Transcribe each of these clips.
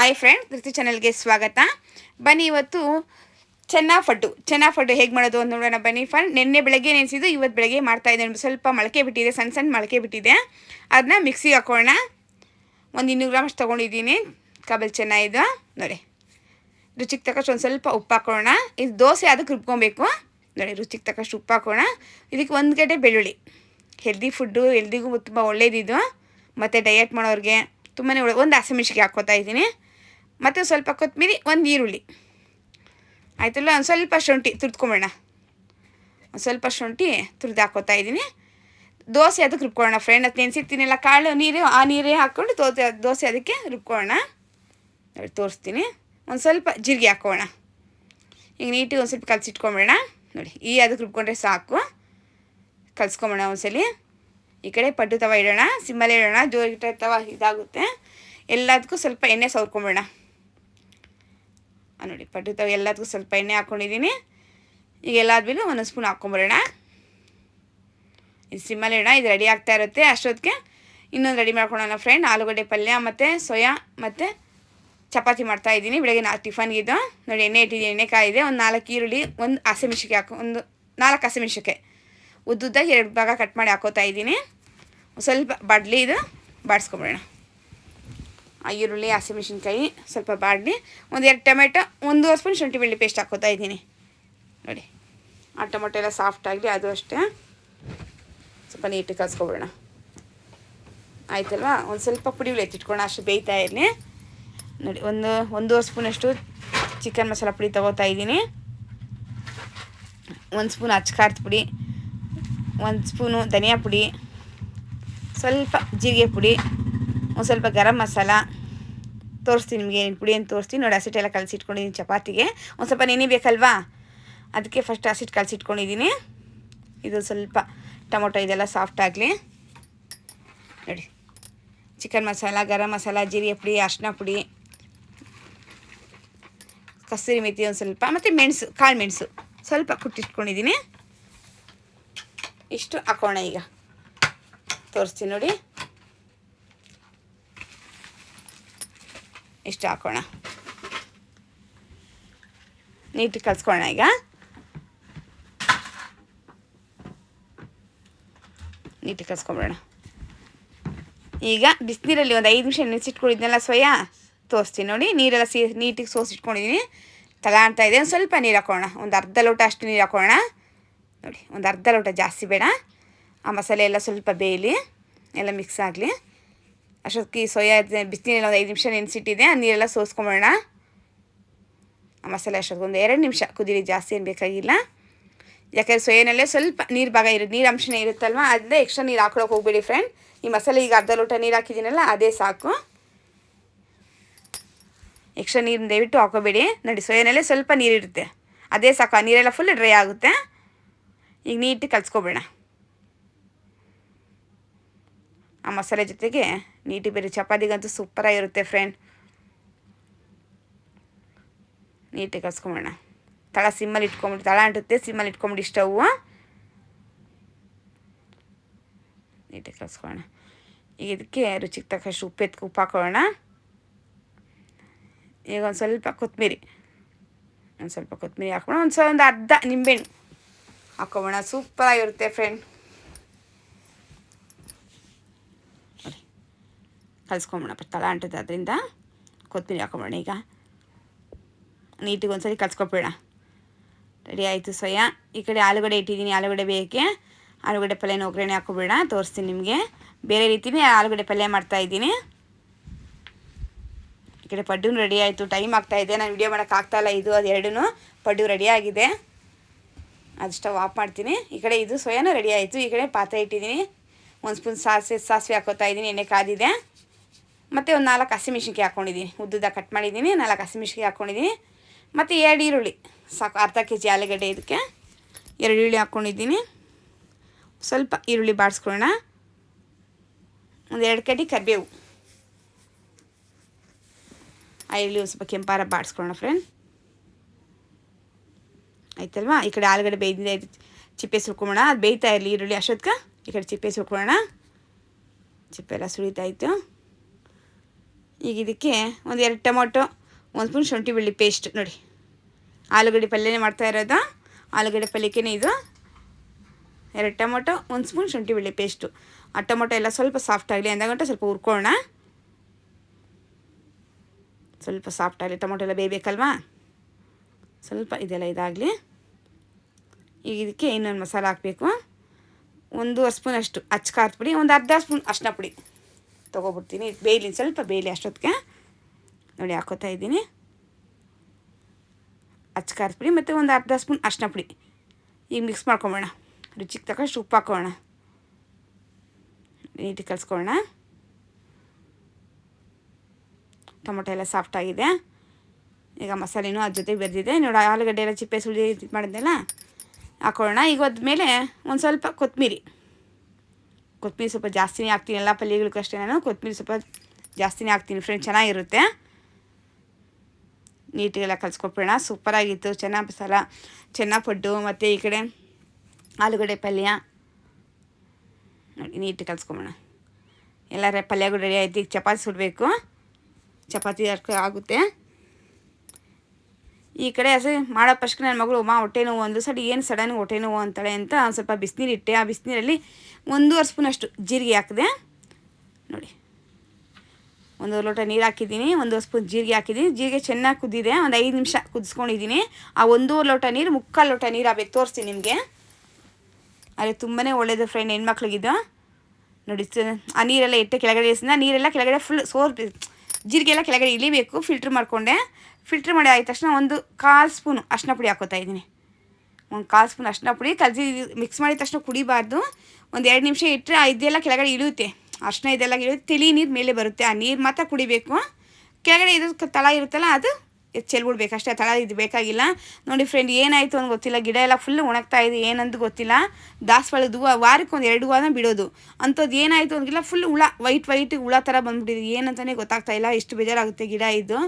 Hi friend ಕೃತಿ ಚಾನಲ್ಗೆ ಸ್ವಾಗತ. ಬನ್ನಿ ಇವತ್ತು ಚೆನ್ನ ಫಡ್ಡು. ಚೆನ್ನ ಫಡ್ಡು ಹೇಗೆ ಮಾಡೋದು ಅಂತ ನೋಡೋಣ ಬನ್ನಿ ಫ್ರೆಂಡ್ ನಿನ್ನೆ ಬೆಳಗ್ಗೆ ನೆನೆಸಿದ್ದು ಇವತ್ತು ಬೆಳಗ್ಗೆ ಮಾಡ್ತಾ ಇದ್ದೇನೆ. ಸ್ವಲ್ಪ ಮೊಳಕೆ ಬಿಟ್ಟಿದೆ ಸಣ್ಣ ಸಣ್ಣ ಮೊಳಕೆ ಬಿಟ್ಟಿದೆ. ಅದನ್ನ ಮಿಕ್ಸಿಗೆ ಹಾಕೋಣ. ಒಂದು ಇನ್ನೂರು ಗ್ರಾಮ್ ಅಷ್ಟು ತೊಗೊಂಡಿದ್ದೀನಿ. ಕಬಲ್ ಚೆನ್ನ ಇದು. ನೋಡಿ. ರುಚಿಗೆ ತಕ್ಕಷ್ಟು ಒಂದು ಸ್ವಲ್ಪ ಉಪ್ಪು ಹಾಕೋಣ. ಇದು ದೋಸೆ ಅದಕ್ಕೆ ರುಬ್ಕೊಬೇಕು. ನೋಡಿ, ರುಚಿಗೆ ತಕ್ಕಷ್ಟು ಉಪ್ಪು ಹಾಕೋಣ. ಇದಕ್ಕೆ ಒಂದು ಗಡ್ಡೆ ಬೆಳ್ಳುಳ್ಳಿ. ಹೆಲ್ದಿ ಫುಡ್ಡು ಹೆಲ್ದಿಗೂ ತುಂಬ ಒಳ್ಳೇದಿದು. ಮತ್ತು ಡಯಟ್ ಮಾಡೋರಿಗೆ ತುಂಬಾ ಒಳ್ಳೆ ಒಂದು ಹಸಿಮೆಣ್ಸಿಗೆ ಹಾಕ್ಕೋತಾ ಇದ್ದೀನಿ. ಮತ್ತು ಸ್ವಲ್ಪ ಕೊತ್ತಂಬರಿ ಒಂದು ಈರುಳ್ಳಿ. ಆಯ್ತಲ್ಲ, ಒಂದು ಸ್ವಲ್ಪ ಶುಂಠಿ ತುರ್ದ್ಕೊಂಬೇಡ ಒಂದು ಸ್ವಲ್ಪ ಶುಂಠಿ ತುರಿದು ಹಾಕೋತಾ ಇದ್ದೀನಿ. ದೋಸೆ ಅದಕ್ಕೆ ರುಬ್ಕೊಳ್ಳೋಣ ಫ್ರೆಂಡ್ ಅದು ನೆನೆಸಿರ್ತೀನಿಲ್ಲ, ಕಾಳು, ನೀರು, ಆ ನೀರೇ ಹಾಕ್ಕೊಂಡು ದೋಸೆ ದೋಸೆ ಅದಕ್ಕೆ ರುಬ್ಕೊಳ್ಳೋಣ. ತೋರಿಸ್ತೀನಿ. ಒಂದು ಸ್ವಲ್ಪ ಜೀರಿಗೆ ಹಾಕೋಣ ಈಗ ನೀಟಿಗೆ ಒಂದು ಸ್ವಲ್ಪ ಕಲಸಿಟ್ಕೊಂಬೇಡ ನೋಡಿ, ಈ ಅದಕ್ಕೆ ರುಬ್ಕೊಂಡ್ರೆ ಸಾಕು. ಕಲ್ಸ್ಕೊಂಬೋಣ ಒಂದ್ಸಲಿ. ಈ ಕಡೆ ಪಡ್ಡು ತವ ಇಡೋಣ ಸಿಮ್ಮಲ್ಲಿ ಇಡೋಣ ಜೋರಿಟ್ಟ ತವ ಇದಾಗುತ್ತೆ. ಎಲ್ಲದಕ್ಕೂ ಸ್ವಲ್ಪ ಎಣ್ಣೆ ಸವರ್ಕೊಂಬೇಡ ನೋಡಿ ಪಟ್ಟಿರ್ತಾವೆ ತವ ಎಲ್ಲದಕ್ಕೂ ಸ್ವಲ್ಪ ಎಣ್ಣೆ ಹಾಕ್ಕೊಂಡಿದ್ದೀನಿ ಈಗ ಎಲ್ಲಾದ್ಮೇಲೆ ಒಂದೊಂದು ಸ್ಪೂನ್ ಹಾಕ್ಕೊಂಬರೋಣ ಇದು ಸಿಮ್ಮಲ್ಲಿ ಇಡೋಣ, ಇದು ರೆಡಿ ಆಗ್ತಾ ಇರುತ್ತೆ ಅಷ್ಟೊತ್ತಿಗೆ. ಇನ್ನೊಂದು ರೆಡಿ ಮಾಡ್ಕೊಳ್ಳೋಣ ಫ್ರೆಂಡ್ ಆಲೂಗಡ್ಡೆ ಪಲ್ಯ ಮತ್ತು ಸೋಯಾ ಮತ್ತು ಚಪಾತಿ ಮಾಡ್ತಾ ಇದ್ದೀನಿ. ಬೆಳಗ್ಗೆ ನಾ ಟಿಫನ್ಗಿದ್ದು ನೋಡಿ, ಎಣ್ಣೆ ಇಟ್ಟಿದ್ದೀನಿ ಎಣ್ಣೆ ಕಾಯಿದೆ ಒಂದು ನಾಲ್ಕು ಈರುಳ್ಳಿ, ಒಂದು ಹಸಿಮೆಣ್ಸಿಕೆ ಹಾಕೋ, ಒಂದು ನಾಲ್ಕು ಹಸಿಮೆಣ್ಸಿಕೆ ಉದ್ದುದ್ದಾಗಿ ಎರಡು ಭಾಗ ಕಟ್ ಮಾಡಿ ಹಾಕೋತಾ ಇದ್ದೀನಿ. ಸ್ವಲ್ಪ ಬಡ್ಲಿ ಇದು ಬಾಡಿಸ್ಕೊಂಬಿಡೋಣ ಈರುಳ್ಳಿ ಹಸಿಮೆಣ್ಸಿನ್ಕಾಯಿ ಸ್ವಲ್ಪ ಬಾಡಲಿ ಒಂದು ಎರಡು ಟೊಮೆಟೊ, ಒಂದು ಸ್ಪೂನ್ ಶುಂಠಿ ಬೆಳ್ಳಿ ಪೇಸ್ಟ್ ಹಾಕೋತಾ ಇದ್ದೀನಿ. ನೋಡಿ, ಆ ಟೊಮೆಟೊ ಎಲ್ಲ ಸಾಫ್ಟ್ ಆಗಲಿ, ಅದು ಅಷ್ಟೇ. ಸ್ವಲ್ಪ ನೀಟಾಗಿ ಕಲ್ಸ್ಕೊಬಿಡೋಣ. ಆಯ್ತಲ್ವಾ? ಒಂದು ಸ್ವಲ್ಪ ಪುಡಿ ಎತ್ತಿಟ್ಕೊಳ್ಳೋಣ ಅಷ್ಟು ಬೇಯ್ತಾ ಇರಲಿ. ನೋಡಿ, ಒಂದು ಒಂದೂವರೆ ಸ್ಪೂನಷ್ಟು ಚಿಕನ್ ಮಸಾಲ ಪುಡಿ ತೊಗೋತಾ ಇದ್ದೀನಿ. ಒಂದು ಸ್ಪೂನ್ ಅಚ್ಚಕಾರದ ಪುಡಿ, ಒಂದು ಸ್ಪೂನು ಧನಿಯಾ ಪುಡಿ, ಸ್ವಲ್ಪ ಜೀರಿಗೆ ಪುಡಿ ಒಂದು ಸ್ವಲ್ಪ ಗರಂ ಮಸಾಲ ತೋರಿಸ್ತೀನಿ ನಿಮಗೆ ಏನು ಪುಡಿ ಅಂತ ತೋರಿಸ್ತೀನಿ. ನೋಡಿ ಹಸಿಟ್ಟೆಲ್ಲ ಕಲಸಿಟ್ಕೊಂಡಿದ್ದೀನಿ ಚಪಾತಿಗೆ. ಒಂದು ಸ್ವಲ್ಪ ನೆನಿಬೇಕಲ್ವಾ ಅದಕ್ಕೆ ಫಸ್ಟ್ ಹಸಿಟ್ಟು ಕಲಸಿಟ್ಕೊಂಡಿದ್ದೀನಿ ಇದು ಸ್ವಲ್ಪ ಟೊಮೊಟೊ ಇದೆಲ್ಲ ಸಾಫ್ಟ್ ಆಗಲಿ. ನೋಡಿ. ಚಿಕನ್ ಮಸಾಲ, ಗರಂ ಮಸಾಲ, ಜೀರಿಗೆ ಪುಡಿ, ಅರ್ಶಿನ ಪುಡಿ ಕಸೂರಿ ಮೆಥಿ ಒಂದು ಸ್ವಲ್ಪ, ಮತ್ತು ಮೆಣಸು, ಕಾಳು ಮೆಣಸು ಸ್ವಲ್ಪ ಕುಟ್ಟಿಟ್ಕೊಂಡಿದ್ದೀನಿ ಇಷ್ಟು ಹಾಕೋಣ ಈಗ. ತೋರಿಸ್ತೀನಿ ನೋಡಿ. ಇಷ್ಟು ಹಾಕೋಣ. ನೀಟಿಗೆ ಕಲ್ಸ್ಕೊಳ್ಳೋಣ ಈಗ. ನೀಟಿಗೆ ಕಲ್ಸ್ಕೊಂಬಿಡೋಣ. ಈಗ ಬಿಸಿನೀರಲ್ಲಿ ಒಂದು ಐದು ನಿಮಿಷ ನೆನೆಸಿಟ್ಕೊಂಡಿದ್ನಲ್ಲ ಸ್ವಯ ತೋರಿಸ್ತೀನಿ ನೋಡಿ, ನೀರೆಲ್ಲ ಸೀ, ನೀಟಿಗೆ ಸೋಸಿಟ್ಕೊಂಡಿದ್ದೀನಿ ತಗಾಣ್ತಾ ಇದೆ ಒಂದು ಸ್ವಲ್ಪ ನೀರು ಹಾಕೋಣ. ಒಂದು ಅರ್ಧ ಲೋಟ ಅಷ್ಟು ನೀರು ಹಾಕೋಣ. ನೋಡಿ, ಒಂದು ಅರ್ಧ ಲೋಟ ಜಾಸ್ತಿ ಬೇಡ. ಆ ಮಸಾಲೆ ಎಲ್ಲ ಸ್ವಲ್ಪ ಬೇಯಲಿ. ಎಲ್ಲ ಮಿಕ್ಸ್ ಆಗಲಿ. ಅಷ್ಟೊತ್ತಿಗೆ ಸೋಯಾ ಬಿಸಿನೀರಲ್ಲಿ ಒಂದು ಐದು ನಿಮಿಷ ನೆನೆಸಿಟ್ಟಿದೆ, ಆ ನೀರೆಲ್ಲ ಸೋಸ್ಕೊಂಬೋಣ ಆ ಮಸಾಲೆ ಅಷ್ಟೊತ್ತಿಗೆ ಒಂದು ಎರಡು ನಿಮಿಷ ಕುದೀರಿ ಜಾಸ್ತಿ ಏನು ಬೇಕಾಗಿಲ್ಲ. ಯಾಕಂದರೆ ಸೋಯಾನಲ್ಲೇ ಸ್ವಲ್ಪ ನೀರು ಭಾಗ ಇರುತ್ತೆ ನೀರು ಅಂಶನೇ ಇರುತ್ತಲ್ವ? ಅದೇ ಎಕ್ಸ್ಟ್ರಾ ನೀರು ಹಾಕೊಳಕ್ಕೆ ಹೋಗ್ಬೇಡಿ ಫ್ರೆಂಡ್ ಈ ಮಸಾಲೆ ಈಗ ಅರ್ಧ ಲೋಟ ನೀರು ಹಾಕಿದ್ದೀನಲ್ಲ, ಅದೇ ಸಾಕು. ಎಕ್ಸ್ಟ್ರಾ ನೀರು ದಯವಿಟ್ಟು ಹಾಕೋಬೇಡಿ. ನೋಡಿ, ಸೋಯಾನಲ್ಲೇ ಸ್ವಲ್ಪ ನೀರಿರುತ್ತೆ ಅದೇ ಸಾಕು, ಆ ನೀರೆಲ್ಲ ಫುಲ್ ಡ್ರೈ ಆಗುತ್ತೆ. ಈಗ ನೀಟಾಗಿ ಕಲ್ಸ್ಕೊಬೇಡ ಆ ಮಸಾಲೆ ಜೊತೆಗೆ ನೀಟಿ ಬೇರೆ ಚಪಾತಿಗಂತೂ ಸೂಪರಾಗಿರುತ್ತೆ ಫ್ರೆಂಡ್ ನೀಟಾಗಿ ಕಲ್ಸ್ಕೊಂಬಿಡೋಣ ತಳ ಸಿಮ್ಮಲ್ಲಿ ಇಟ್ಕೊಂಬಿಟ್ಟು ತಳ ಅಂಟುತ್ತೆ ಸಿಮ್ಮಲ್ಲಿ ಇಟ್ಕೊಂಬಿಟ್ಟು ಸ್ಟವ್ ನೀಟಾಗಿ ಕಲ್ಸ್ಕೊಳ್ಳೋಣ ಈಗ ಇದಕ್ಕೆ ರುಚಿಗೆ ತಕ್ಕಷ್ಟು ಉಪ್ಪು ಉಪ್ಪು ಹಾಕೊಳ್ಳೋಣ. ಈಗ ಒಂದು ಸ್ವಲ್ಪ ಕೊತ್ತಂಬರಿ ಒಂದು ಸ್ವಲ್ಪ ಕೊತ್ತಂಬರಿ ಹಾಕೋಣ ಒಂದು ಸ್ವಲ್ಪ ಒಂದು ಅರ್ಧ ನಿಂಬೆಹಣ್ಣು ಹಾಕೋಬೋಣ ಸೂಪರಾಗಿರುತ್ತೆ ಫ್ರೆಂಡ್ ಕಲ್ಸ್ಕೊಂಬೋಣ ತಳ ಅಂಟದ ಅದರಿಂದ ಕೊತ್ತಂಬರಿ ಹಾಕೊಂಬಿಡೋಣ. ಈಗ ನೀಟಿಗೆ ಒಂದ್ಸರಿ ಕಲ್ಸ್ಕೊಬೇಡ ರೆಡಿ ಆಯಿತು ಸೊಯ್ಯ ಈ ಕಡೆ ಆಲೂಗಡ್ಡೆ ಇಟ್ಟಿದ್ದೀನಿ. ಆಲೂಗಡೆ ಬೇಯಕ್ಕೆ ಆಲೂಗಡ್ಡೆ ಪಲ್ಯನ ಒಗ್ಗರಣೆ ಹಾಕೋಬೇಡ ತೋರಿಸ್ತೀನಿ ನಿಮಗೆ. ಬೇರೆ ರೀತಿಯೇ ಆಲೂಗಡ್ಡೆ ಪಲ್ಯ ಮಾಡ್ತಾಯಿದ್ದೀನಿ ಈ ಕಡೆ ಪಡ್ಡು ರೆಡಿ ಆಯಿತು. ಟೈಮ್ ಆಗ್ತಾಯಿದೆ ನಾನು ವಿಡಿಯೋ ಮಾಡೋಕ್ಕಾಗ್ತಾಯಿಲ್ಲ ಇದು, ಅದು ಎರಡೂ ಪಡ್ಡು ರೆಡಿ ಆಗಿದೆ. ಅದು ಸ್ಟವ್ ಆಫ್ ಮಾಡ್ತೀನಿ. ಈ ಕಡೆ ಇದು ಸೊಯಾ ರೆಡಿ ಆಯಿತು. ಈ ಕಡೆ ಪಾತ್ರೆ ಇಟ್ಟಿದ್ದೀನಿ. ಒಂದು ಸ್ಪೂನ್ ಸಾಸಿವೆ ಸಾಸಿವೆ ಹಾಕೋತಾ ಇದ್ದೀನಿ. ಎಣ್ಣೆ ಕಾದಿದೆ. ಮತ್ತು ಒಂದು ನಾಲ್ಕು ಹಸಿಮೆಣ್ಸಿನ್ಕಾಯಿ ಹಾಕ್ಕೊಂಡಿದ್ದೀನಿ ಉದ್ದುದ ಕಟ್ ಮಾಡಿದ್ದೀನಿ, ನಾಲ್ಕು ಹಸಿಮೆಣ್ಸಿನ್ಕಾಯಿ ಹಾಕ್ಕೊಂಡಿದ್ದೀನಿ ಮತ್ತು ಎರಡು ಈರುಳ್ಳಿ. ಸಾಕು, ಅರ್ಧ ಕೆ ಜಿ ಆಲೂಗಡ್ಡೆ ಇದಕ್ಕೆ. ಎರಡು ಈರುಳ್ಳಿ ಹಾಕ್ಕೊಂಡಿದ್ದೀನಿ ಸ್ವಲ್ಪ ಈರುಳ್ಳಿ ಬಾಡಿಸ್ಕೊಳ್ಳೋಣ. ಒಂದು ಎರಡು ಕಡ್ಡಿ ಕರಿಬೇವು. ಆ ಈರುಳ್ಳಿ ಒಂದು ಸ್ವಲ್ಪ ಕೆಂಪಾರ ಬಾಡಿಸ್ಕೊಳ್ಳೋಣ ಫ್ರೆಂಡ್ ಆಯ್ತಲ್ವಾ? ಈ ಕಡೆ ಆಲೂಗಡ್ಡೆ ಬೇಯ್ದಿದೆ ಚಿಪ್ಪೆ ಸುಳ್ಕೊಳ್ಳೋಣ ಅದು ಬೇಯ್ತಾ ಇರಲಿ ಈರುಳ್ಳಿ ಅಷ್ಟೊತ್ಕ. ಈ ಕಡೆ ಚಿಪ್ಪೆ ಸುಳ್ಕೊಳ್ಳೋಣ ಚಿಪ್ಪೆ ಎಲ್ಲ ಸುಳಿತಾಯಿತ್ತು ಈಗ ಇದಕ್ಕೆ ಒಂದು ಎರಡು ಟೊಮೊಟೊ, ಒಂದು ಸ್ಪೂನ್ ಶುಂಠಿ ಬೆಳ್ಳಿ ಪೇಸ್ಟ್ ನೋಡಿ. ಆಲೂಗಡ್ಡೆ ಪಲ್ಯನೇ ಮಾಡ್ತಾ ಇರೋದು. ಆಲೂಗಡ್ಡೆ ಪಲ್ಯಕ್ಕೇ ಇದು. ಎರಡು ಟೊಮೊಟೊ, ಒಂದು ಸ್ಪೂನ್ ಶುಂಠಿ ಬೆಳ್ಳಿ ಪೇಸ್ಟು ಆ ಟೊಮೊಟೊ ಎಲ್ಲ ಸ್ವಲ್ಪ ಸಾಫ್ಟ್ ಆಗಲಿ ಅಂದಾಗಂಟ ಸ್ವಲ್ಪ ಹುರ್ಕೊಳ್ಳೋಣ. ಸ್ವಲ್ಪ ಸಾಫ್ಟ್ ಆಗಲಿ, ಟೊಮೊಟೊ ಎಲ್ಲ ಬೇಯಬೇಕಲ್ವಾ? ಸ್ವಲ್ಪ ಇದೆಲ್ಲ ಇದಾಗಲಿ. ಈಗ ಇದಕ್ಕೆ ಇನ್ನೊಂದು ಮಸಾಲೆ ಹಾಕಬೇಕು. ಒಂದು ಸ್ಪೂನ್ ಅಷ್ಟು ಅಚ್ಚ ಖಾರದ ಪುಡಿ, ಒಂದು ಅರ್ಧ ಸ್ಪೂನ್ ಅರ್ಶಿನ ಪುಡಿ. ತೊಗೊಬಿಡ್ತೀನಿ. ಬೇಯಲಿ ಸ್ವಲ್ಪ ಬೇಯಲಿ ಅಷ್ಟೊತ್ತಿಗೆ. ನೋಡಿ, ಹಾಕೋತಾ ಇದ್ದೀನಿ. ಅಚ್ಚ ಖಾರದ ಪುಡಿ ಮತ್ತು ಒಂದು ಅರ್ಧ ಸ್ಪೂನ್ ಅರ್ಶಿನ ಪುಡಿ. ಈಗ ಮಿಕ್ಸ್ ಮಾಡ್ಕೊಬೋಣ. ರುಚಿಗೆ ತಕ್ಕಷ್ಟು ಉಪ್ಪು ಹಾಕೋಣ. ನೀಟಿಗೆ ಕಲಿಸ್ಕೊಳ್ಳೋಣ. ಟೊಮೊಟೊ ಎಲ್ಲ ಸಾಫ್ಟ್ ಆಗಿದೆ. ಈಗ ಮಸಾಲೆನೂ ಅದ್ರ ಜೊತೆ ಬೆರೆದಿದೆ. ನೋಡಿ, ಆಲೂಗಡ್ಡೆ ಎಲ್ಲ ಚಿಪ್ಪೆ ಸುಳಿ ಮಾಡಿದ್ನಲ್ಲ? ಹಾಕೊಳ್ಳೋಣ ಈಗ ಮೇಲೆ ಒಂದು ಸ್ವಲ್ಪ ಕೊತ್ತಂಬರಿ ಕೊತ್ತಂಬರಿ ಸ್ವಲ್ಪ ಜಾಸ್ತಿನೇ ಹಾಕ್ತೀನಿ. ಎಲ್ಲ ಪಲ್ಯಗಳಿಗೂ ಅಷ್ಟೇ ನಾನು. ಕೊತ್ತಂಬರಿ ಸ್ವಲ್ಪ ಜಾಸ್ತಿನೇ ಹಾಕ್ತೀನಿ ಫ್ರೆಂಡ್ ಚೆನ್ನಾಗಿರುತ್ತೆ. ನೀಟಿಗೆಲ್ಲ ಕಲಿಸ್ಕೊಬಿಡೋಣ ಸೂಪರಾಗಿತ್ತು ಚೆನ್ನಾಗಿ ಮಸಾಲ ಚೆನ್ನಾಗಿ ಮತ್ತು ಈ ಕಡೆ ಆಲೂಗಡ್ಡೆ ಪಲ್ಯ. ನೋಡಿ ನೀಟಿಗೆ ಕಲಿಸ್ಕೊಬೋಣ ಎಲ್ಲ ಪಲ್ಯಗಳು ರೆಡಿ ಆಯ್ತು. ಈಗ ಚಪಾತಿ ಸುಡಬೇಕು. ಚಪಾತಿ ಆಗುತ್ತೆ. ಈ ಕಡೆ ಅಸೆ ಮಾಡೋ ಫಸ್ಟ್ಗೆ ನನ್ನ ಮಗಳು, ಮಾ, ಹೊಟ್ಟೆ ನೋವು. ಒಂದು ಸಡಿ ಏನು ಸಡನ್ ಹೊಟ್ಟೆ ನೋವು? ಅಂತಾಳೆ ಅಂತ ಒಂದು ಸ್ವಲ್ಪ ಬಿಸಿನೀರು ಇಟ್ಟೆ. ಆ ಬಿಸಿನೀರಲ್ಲಿ ಒಂದೂವರೆ ಸ್ಪೂನ್ ಅಷ್ಟು ಜೀರಿಗೆ ಹಾಕಿದೆ. ನೋಡಿ. ಒಂದು ಲೋಟ ನೀರು ಹಾಕಿದ್ದೀನಿ, ಒಂದೂವರೆ ಸ್ಪೂನ್ ಜೀರಿಗೆ ಹಾಕಿದ್ದೀನಿ. ಜೀರಿಗೆ ಚೆನ್ನಾಗಿ ಕುದ್ದಿದೆ ಒಂದು ಐದು ನಿಮಿಷ ಕುದಿಸ್ಕೊಂಡಿದ್ದೀನಿ. ಆ ಒಂದೂವರೆ ಲೋಟ ನೀರು, ಮುಕ್ಕಾಲು ಲೋಟ ನೀರು ಆಗ್ಬೇಕು. ತೋರಿಸ್ತೀನಿ ನಿಮಗೆ. ಅದೇ ತುಂಬಾ ಒಳ್ಳೇದು ಫ್ರೆಂಡ್ ಹೆಣ್ಮಕ್ಳಿಗಿದ್ದು ನೋಡಿ ಆ ನೀರೆಲ್ಲ ಇಟ್ಟೆ ಕೆಳಗಡೆ ನೀರೆಲ್ಲ ಕೆಳಗಡೆ ಫುಲ್ ಸೋರ್ ಜೀರಿಗೆ ಎಲ್ಲ ಕೆಳಗಡೆ ಇಳಿಬೇಕು ಫಿಲ್ಟ್ರ್ ಮಾಡಿಕೊಂಡೆ. ಫಿಲ್ಟ್ರ್ ಮಾಡಿ ಆದ ತಕ್ಷಣ ಒಂದು ಕಾಲು ಸ್ಪೂನು ಅರ್ಶಿನ ಪುಡಿ ಹಾಕೋತಾ ಇದ್ದೀನಿ. ಒಂದು ಕಾಲು ಸ್ಪೂನ್ ಅರ್ಶಿನ ಪುಡಿ ಕಲಸಿ ಮಿಕ್ಸ್ ಮಾಡಿದ ತಕ್ಷಣ ಕುಡಿಬಾರ್ದು. ಒಂದು ಎರಡು ನಿಮಿಷ ಇಟ್ಟರೆ ಇದೆಲ್ಲ ಕೆಳಗಡೆ ಇಳಿಯುತ್ತೆ. ಅರ್ಶಿನ ಇದೆಲ್ಲ ಇಳಿಯುತ್ತೆ. ತಿಳಿ ನೀರು ಮೇಲೆ ಬರುತ್ತೆ. ಆ ನೀರು ಮಾತ್ರ ಕುಡಿಬೇಕು. ಕೆಳಗಡೆ ಇದು ತಳ ಇರುತ್ತಲ್ಲ ಅದು ಚೆಲ್ಬಿಡ್ಬೇಕು ಅಷ್ಟೇ ತಳ ಇದು ಬೇಕಾಗಿಲ್ಲ. ನೋಡಿ ಫ್ರೆಂಡ್ ಏನಾಯಿತು ಅಂತ ಗೊತ್ತಿಲ್ಲ. ಗಿಡ ಎಲ್ಲ ಫುಲ್ ಒಣಗ್ತಾ ಇದೆ, ಏನಂತ ಗೊತ್ತಿಲ್ಲ. ದಾಸವಾಳದ ಹೂವು ವಾರಕ್ಕೆ ಒಂದು ಎರಡು ಹೂವನ ಬಿಡೋದು. ಅಂಥದ್ದು ಏನಾಯಿತು ಅಂದಿಲ್ಲ ಫುಲ್ ಹುಳ ವೈಟ್ ವೈಟ್ ಹುಳ ಥರ ಬಂದುಬಿಟ್ಟಿದೆ. ಏನಂತಲೇ ಗೊತ್ತಾಗ್ತಾ ಇಲ್ಲ ಎಷ್ಟು ಬೇಜಾರಾಗುತ್ತೆ ಗಿಡ ಇದು.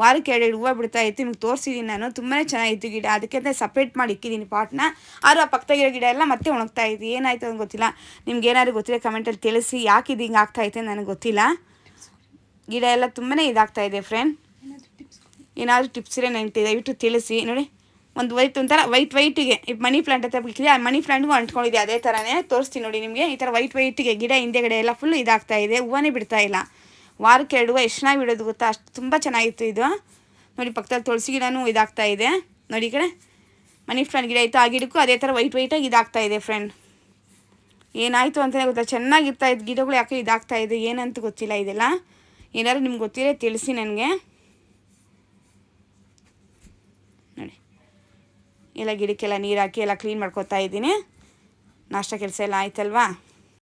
ವಾರಕ್ಕೆ ಎರಡು ಹೂವು ಬಿಡ್ತಾ ಇತ್ತು, ನಿಮ್ಗೆ ತೋರಿಸಿದ್ದೀನಿ ನಾನು. ತುಂಬಾ ಚೆನ್ನಾಗಿತ್ತು ಗಿಡ. ಅದಕ್ಕೆ ಅಂತ ಸಪ್ರೇಟ್ ಮಾಡಿ ಇಕ್ಕಿದ್ದೀನಿ ಪಾಟ್ನ ಆದರೂ ಆ ಪಕ್ಕದಾಗಿರೋ ಗಿಡ ಎಲ್ಲ ಮತ್ತೆ ಒಣಗ್ತಾ ಇದೆ. ಏನಾಯಿತು ಅಂತ ಗೊತ್ತಿಲ್ಲ. ನಿಮ್ಗೆ ಏನಾದ್ರು ಗೊತ್ತಿಲ್ಲ ಕಮೆಂಟಲ್ಲಿ ತಿಳಿಸಿ, ಯಾಕೆ ಇದು ಹಿಂಗೆ ಆಗ್ತಾಯಿದೆ ನನಗೆ ಗೊತ್ತಿಲ್ಲ. ಗಿಡ ಎಲ್ಲ ತುಂಬಾ ಇದಾಗ್ತಾ ಇದೆ ಫ್ರೆಂಡ್ ಏನಾದರೂ ಟಿಪ್ಸ್ ಇರೋ ನನಗೆ ದಯವಿಟ್ಟು ತಿಳಿಸಿ. ನೋಡಿ, ಒಂದು ವೈಟ್ ಒಂಥರ ವೈಟ್ ವೈಟಿಗೆ ಮನಿ ಪ್ಲಾಂಟ್ ಅಂತ ಬಿಟ್ಟಿದೆ ಆ ಮನಿ ಪ್ಲಾಂಟ್ಗೂ ಅಂಟ್ಕೊಂಡಿದೆ ಅದೇ ಥರನೇ ತೋರಿಸ್ತೀನಿ ನೋಡಿ ನಿಮಗೆ. ಈ ಥರ ವೈಟ್ ವೈಟಿಗೆ ಗಿಡ ಹಿಂದೆಗಡೆ ಎಲ್ಲ ಫುಲ್ ಇದಾಗ್ತಾ ಇದೆ. ಹೂವನೇ ಬಿಡ್ತಾ ಇಲ್ಲ. ವಾರಕ್ಕೆ ಎರಡು ಹೂವು ಎಷ್ಟು ಚೆನ್ನಾಗಿ ಬಿಡೋದು ಗೊತ್ತಾ? ಅಷ್ಟು ತುಂಬ ಚೆನ್ನಾಗಿತ್ತು ಇದು. ನೋಡಿ, ಪಕ್ಕದಲ್ಲಿ ತುಳಸಿ ಗಿಡನೂ ಇದಾಗ್ತಾ ಇದೆ. ನೋಡಿ ಈ ಕಡೆ ಮನಿ ಪ್ಲಾಂಟ್ ಗಿಡ ಇತ್ತು. ಆ ಗಿಡಕ್ಕೂ ಅದೇ ಥರ ವೈಟ್ ವೈಟಾಗಿ ಇದಾಗ್ತಾ ಇದೆ ಫ್ರೆಂಡ್ ಏನಾಯಿತು ಅಂತಲೇ ಗೊತ್ತಾ? ಚೆನ್ನಾಗಿರ್ತಾ ಇದ್ದು ಗಿಡಗಳು ಯಾಕೆ ಇದಾಗ್ತಾ ಇದೆ. ಏನಂತ ಗೊತ್ತಿಲ್ಲ ಇದೆಲ್ಲ. ಏನಾದ್ರು ನಿಮ್ಗೆ ಗೊತ್ತಿರೋ ತಿಳಿಸಿ ನನಗೆ ನೋಡಿ ಎಲ್ಲ ಗಿಡಕ್ಕೆಲ್ಲ ನೀರು ಹಾಕಿ ಎಲ್ಲ ಕ್ಲೀನ್ ಮಾಡ್ಕೊತಾ ಇದ್ದೀನಿ. ನಾಷ್ಟ ಕೆಲಸ ಎಲ್ಲ ಆಯ್ತಲ್ವಾ?